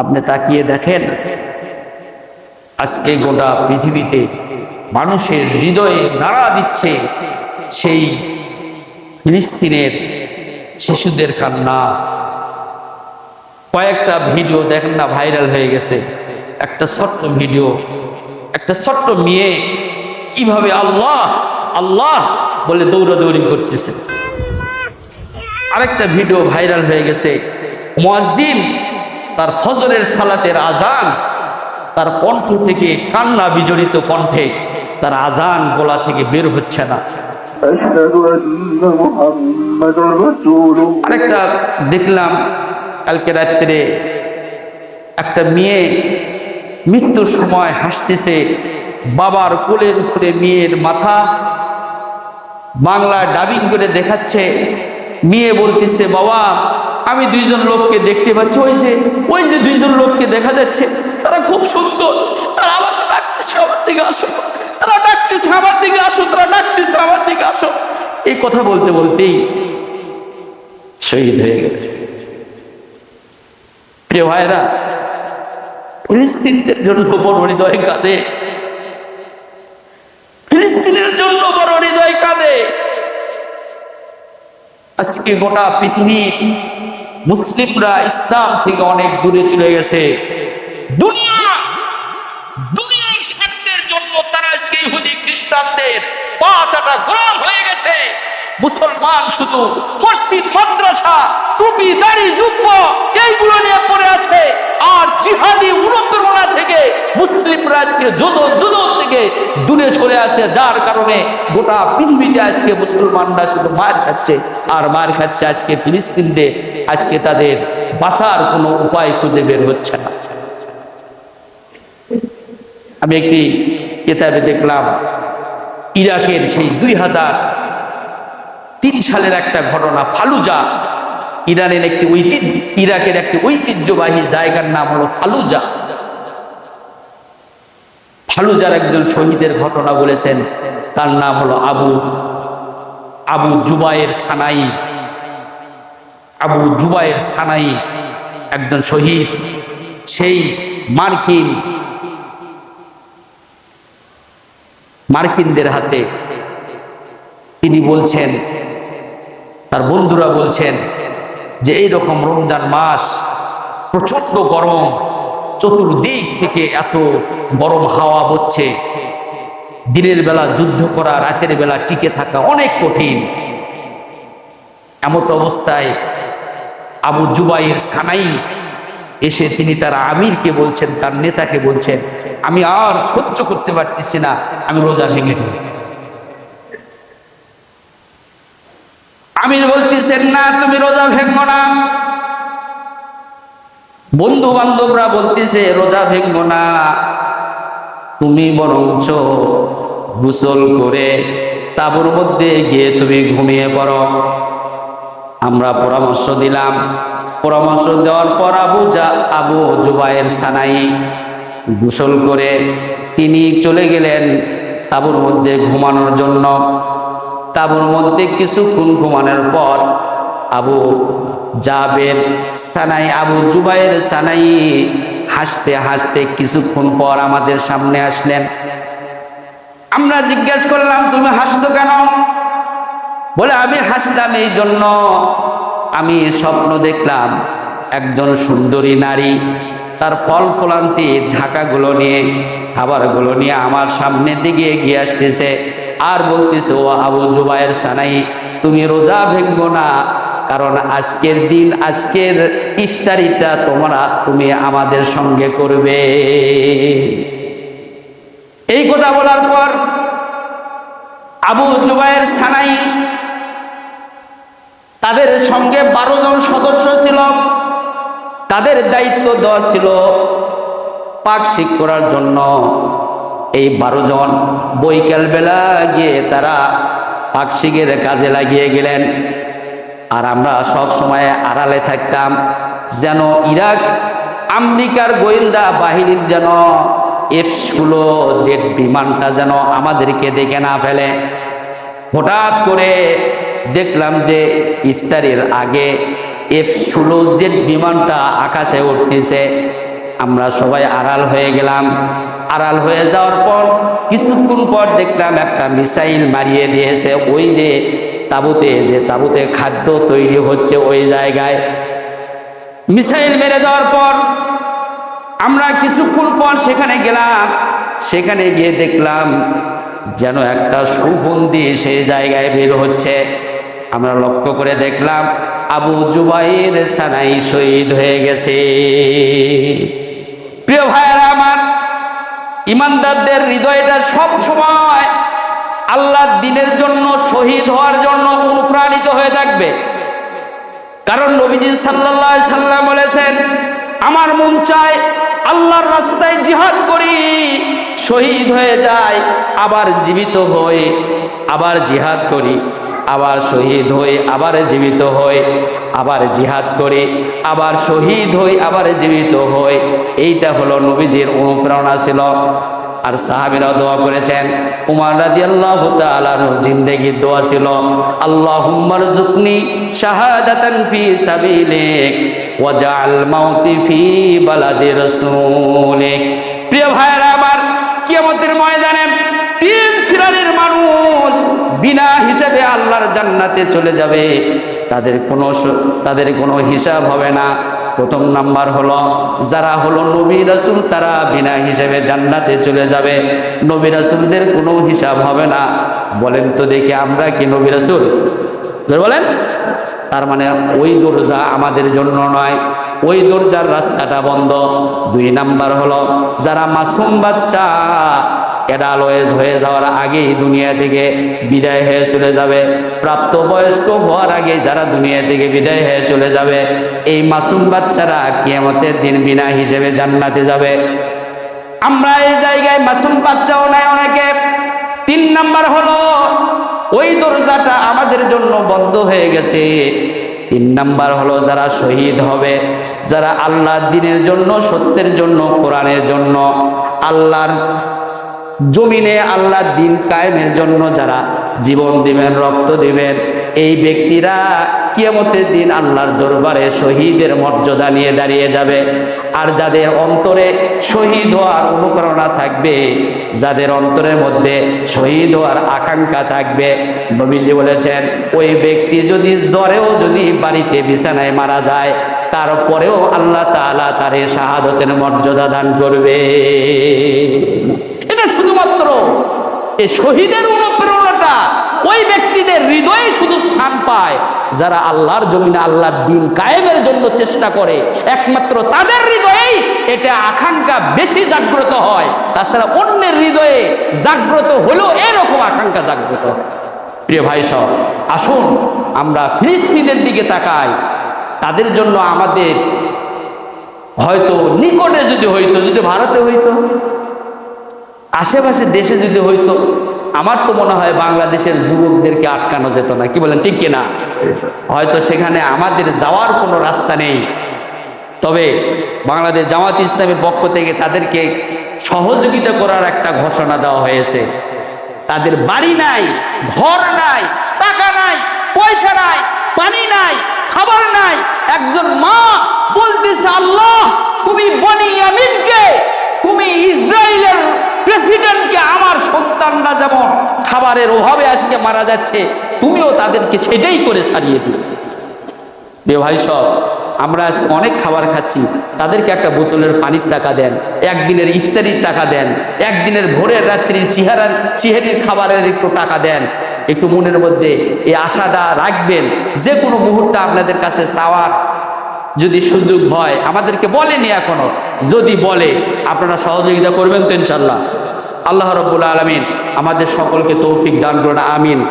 আপনি তাকিয়ে দেখেন, আজকে গোটা পৃথিবীতে মানুষের হৃদয়ে নাড়া দিচ্ছে সেই ফিলিস্তিনের শিশুদের কান্না। কয়েকটা ভিডিও দেখেন না, ভাইরাল হয়ে গেছে। একটা ছোট্ট ভিডিও, একটা ছোট্ট মেয়ে কীভাবে আল্লাহ আল্লাহ বলে দৌড়াদৌড়ি করতেছে। আরেকটা ভিডিও ভাইরাল হয়ে গেছে। মুয়াজ্জিন তার ফজরের সালাতের আজান তার কণ্ঠ থেকে কান্না বিজড়িত কণ্ঠে তার আজান গোলা থেকে বের হচ্ছে না। আরেকটা দেখলাম কালকে রাত্রে একটা মেয়ে মৃত্যুর সময় হাসতেছে বাবার কোলের উপরে মেয়ের মাথা বাংলা ডাবিং করে দেখাচ্ছে। মেয়ে বলতেছে বাবা আমি দুইজন লোককে দেখতে পাচ্ছি, ওই যে ওই যে দুইজন লোককে দেখা যাচ্ছে, তারা খুব সুন্দর, তারা আমাকে ডাকতেছে আমার দিকে আসো, তারা ডাকতেছে আমার দিকে আসো, তারা ডাকতেছে আমার দিকে আসো। এই কথা বলতে বলতেই শহীদ হয়ে গেল। প্রিয় ভাইরা ফিলিস্তিনদের জন্য বড় হৃদয় কাঁদে। ফিলিস্তিনের জন্য বড় হৃদয় কাঁদে। আজকে গোটা পৃথিবী মুসলিমরা ইসলাম থেকে অনেক দূরে চলে গেছে। দুনিয়া, দুনিয়ার স্বার্থের জন্য তারা আজকে ইহুদি খ্রিস্টানদের গোলাম হয়ে গেছে। মুসলমান শুধু মসজিদ, মাদ্রাসা, টুপি, দাড়ি এইগুলো নিয়ে পড়ে আছে। আর জিহাদি অনুপ্রেরণা থেকে মুসলিমরা আজকে যোজন থেকে দূরে সরে আছে, যার কারণে গোটা পৃথিবীতে আজকে মুসলমানরা শুধু মার খাচ্ছে আর মার খাচ্ছে আজকে ফিলিস্তিনদের। আজকে তাদের বাঁচার কোনো উপায় খুঁজে বের হচ্ছে না। আমি একটি কেতাবে দেখলাম, ইরাকের সেই দুই হাজার তিন সালের একটা ঘটনা, ফালুজা। ইরানের একটি ঐতিহ্য, ইরাকের একটি ঐতিহ্যবাহী জায়গার নাম হলো ফালুজা। ফালুজার একজন শহীদের ঘটনা বলেছেন, তার নাম হলো আবু আবু জুবায়ের সানাই। আবু জুবায়ের সানাই একজন শহীদ, সেই মার্কিন, মার্কিনদের হাতে তিনি বলছেন, তার বন্ধুরা বলছেন যে এই রকম রমজান মাস প্রচণ্ড গরম চতুর্দিক থেকে এত গরম হাওয়া বচ্ছে। দিনের বেলা যুদ্ধ করা, রাতের বেলা টিকে থাকা অনেক কঠিন। এমত অবস্থায় আবু জুবাইর সানাই এসে তিনি তার আমিরকে বলছেন, তার নেতাকে বলছেন, আমি আর সহ্য করতে পারতেছি না, আমি রোজা ভেঙে আমির বলতেছেন, না, তুমি রোজা ভেঙ্গো না। বন্ধু বান্ধবরা বলতেছে, রোজা ভেঙ্গো না। তুমি বরঞ্চ গোসল করে তাবুর মধ্যে গিয়ে তুমি ঘুমিয়ে পড়ো। আমরা পরামর্শ দিলাম। পরামর্শ দেওয়ার পর আবু যা আবু জুবাইর সানাই গোসল করে তিনি চলে গেলেন তাবুর মধ্যে ঘুমানোর জন্য। তাবুর মধ্যে কিছুক্ষণ ঘুমানোর পর আবু জাবের সানাই, আবু জুবাইর সানাই হাসতে হাসতে কিছুক্ষণ পর আমাদের সামনে আসলেন। আমরা জিজ্ঞেস করলাম, তুমি হাসতো কেন? বলে, আমি হাসলাম এই জন্য। আমি স্বপ্ন দেখলাম একজন সুন্দরী নারী, তার ফল ফলান্তি ঝাঁকাগুলো নিয়ে, খাবারগুলো নিয়ে আমার সামনের দিকে এগিয়ে আসতেছে। আর বলতেছে, ও আবু জুবাইর সানাই, তুমি রোজা ভেঙ্গো না কারণ আজকের দিন, আজকের ইফতারিটা তোমরা, তুমি আমাদের সঙ্গে করবে। এই কথা বলার পর আবু জুবাইর সানাই তাদের সঙ্গে বারো জন সদস্য ছিল। তাদের দায়িত্ব দেওয়া ছিল পাকশিক করার জন্য। এই বারো জন বৈকাল বেলা গিয়ে তারা পাকশিকের কাজে লাগিয়ে গেলেন। আর আমরা সব সময় আড়ালে থাকতাম যেন ইরাক, আমেরিকার গোয়েন্দা বাহিনীর যেন এফ ষোলো জেট বিমানটা যেন আমাদেরকে দেখে না ফেলে। হঠাৎ করে দেখলাম যে ইফতারের আগে এফ ষোলো জেট বিমানটা আকাশে উঠতেছে আমরা সবাই আড়াল হয়ে গেলাম। আড়াল হয়ে যাওয়ার পর কিছুক্ষণ পর দেখলাম একটা মিসাইল মারিয়ে দিয়েছে। ওই যে তাবুতে যে তাবুতে খাদ্য তৈরি হচ্ছে ওই জায়গায়। মিসাইল মেরে দেওয়ার পর আমরা কিছুক্ষণ পর সেখানে গেলাম। সেখানে গিয়ে দেখলাম যেন একটা সুগন্ধি সেই জায়গায় বের হচ্ছে। আমরা লক্ষ্য করে দেখলাম আবু জুবাইর সানাই শহীদ হয়ে গেছে। প্রিয় ভাইয়েরা আমার, ইমানদারদের হৃদয়টা সব সময় আল্লাহর দিনের জন্য, শহীদ হওয়ার জন্য অনুপ্রাণিত হয়ে থাকবে। কারণ নবীজি আলাইহি সাল্লাম বলেছেন, আমার মন চায় আল্লাহর রাস্তায় জিহাদ করি, শহীদ হয়ে যায় আবার জীবিত হয়ে আবার জিহাদ করি, আবার শহীদ হই, আবার জীবিত হই, আবার জিহাদ করি, আবার শহীদ হই, আবার জীবিত হই। এইটা হলো নবীজির অনুপ্রেরণা ছিল। আর সাহাবীরা দোয়া করেছেন। উমার রাদিয়াল্লাহু তাআলার জিন্দেগির দোয়া ছিল আল্লাহুম্মার জুকনি শাহাদাতান ফি সাবিলিক ওয়াজআল মাউতি ফি বালাদি রাসূলিক। প্রিয় ভাইরা আমার, কিয়ামতের ময়দানে তিন শ্রেণির মানুষ বিনা হিসাবে আল্লাহর জান্নাতে চলে যাবে। তাদের কোনো তাদের কোনো হিসাব হবে না। প্রথম নাম্বার হলো, যারা হলো নবী রাসূল, তারা বিনা হিসাবে জান্নাতে চলে যাবে। নবী রাসূলদের কোনো হিসাব হবে না। বলেন তো দেখি আমরা কি নবী রাসূল? বলেন। তার মানে ওই দরজা আমাদের জন্য নয়, ওই দরজার রাস্তাটা বন্ধ। দুই নাম্বার হলো, যারা মাসুম বাচ্চা অ্যাডালয়েজ হয়ে যাওয়ার আগেই দুনিয়া থেকে বিদায় হয়ে চলে যাবে। প্রাপ্ত বয়স্ক হওয়ার আগে যারা দুনিয়া থেকে বিদায় হয়ে চলে যাবে, এই মাসুম বাচ্চারা কিয়ামতের দিন বিনা হিসেবে জান্নাতে যাবে। আমরা এই জায়গায় মাসুম বাচ্চাও নাই অনেকে। তিন নাম্বার হলো, ওই দরজাটা আমাদের জন্য বন্ধ হয়ে গেছে। তিন নাম্বার হলো, যারা শহীদ হবে, যারা আল্লাহর দিনের জন্য, সত্যের জন্য, কোরআনের জন্য, আল্লাহর জমিনে আল্লাহর দিন কায়েমের জন্য যারা জীবন দিবেন, রক্ত দিবেন, এই ব্যক্তিরা কিয়ামতের দিন আল্লাহর দরবারে শহীদের মর্যাদা নিয়ে দাঁড়িয়ে যাবে। আর যাদের অন্তরে শহীদ হওয়ার অনুপ্রেরণা থাকবে, যাদের অন্তরের মধ্যে শহীদ হওয়ার আকাঙ্ক্ষা থাকবে, নবীজি বলেছেন, ওই ব্যক্তি যদি জ্বরেও যদি বাড়িতে বিছানায় মারা যায়, তারপরেও আল্লাহ তাআলা তার শাহাদতের মর্যাদা দান করবে। এটা শুধুমাত্র এই শহীদের অনুপ্রেরণাটা। ওই ব্যক্তিদের হৃদয়ে শুধু স্থান পায়, যারা আল্লাহর জমিনে আল্লাহর দিন কায়েমের জন্য চেষ্টা করে। একমাত্র তাদের হৃদয়েই এটা আকাঙ্ক্ষা বেশি জাগ্রত হয়। তাছাড়া অন্যের হৃদয়ে জাগ্রত হলেও এরকম আকাঙ্ক্ষা জাগ্রত। প্রিয় ভাই সব, আসুন আমরা ফিলিস্তিনের দিকে তাকাই। তাদের জন্য আমাদের হয়তো নিকটে যদি হইতো, যদি ভারতে হইতো আশেপাশে দেশে যদি হইতো, আমার তো মনে হয় বাংলাদেশের যুবকদেরকে আটকানো যেত না। কি বলেন, ঠিক কিনা? হয়তো সেখানে আমাদের যাওয়ার কোনো রাস্তা নেই। তবে বাংলাদেশ জামাত ইসলামের পক্ষ থেকে তাদেরকে সহযোগিতা করার একটা ঘোষণা দেওয়া হয়েছে। তাদের বাড়ি নাই, ঘর নাই, টাকা নাই, পয়সা নাই, পানি নাই, খাবার নাই। একজন মা বলতেছে, আল্লাহ, তুমি বনি আমিনকে, তুমি ইসরায়েলের সন্তানরা যেমন খাবারের অভাবে আজকে মারা যাচ্ছে, তুমিও তাদেরকে সেটাই করে সারিয়ে দিও প্রিয় ভাই সব, আমরা আজকে অনেক খাবার খাচ্ছি, তাদেরকে একটা বোতলের পানির টাকা দেন, একদিনের ইফতারির টাকা দেন, একদিনের ভোরের রাত্রির চিহারার, চিহারির খাবারের একটু টাকা দেন। একটু মনের মধ্যে এই আশাটা রাখবেন, যে কোনো মুহূর্তে আপনাদের কাছে চাওয়ার যদি সুযোগ হয়, আমাদেরকে বলেনি এখনও। যদি বলে, আপনারা সহযোগিতা করবেন তো ইনশাল্লাহ আল্লাহ রব্বুল আলমিন আমাদের সকলকে তৌফিক দান করুন, আমিন।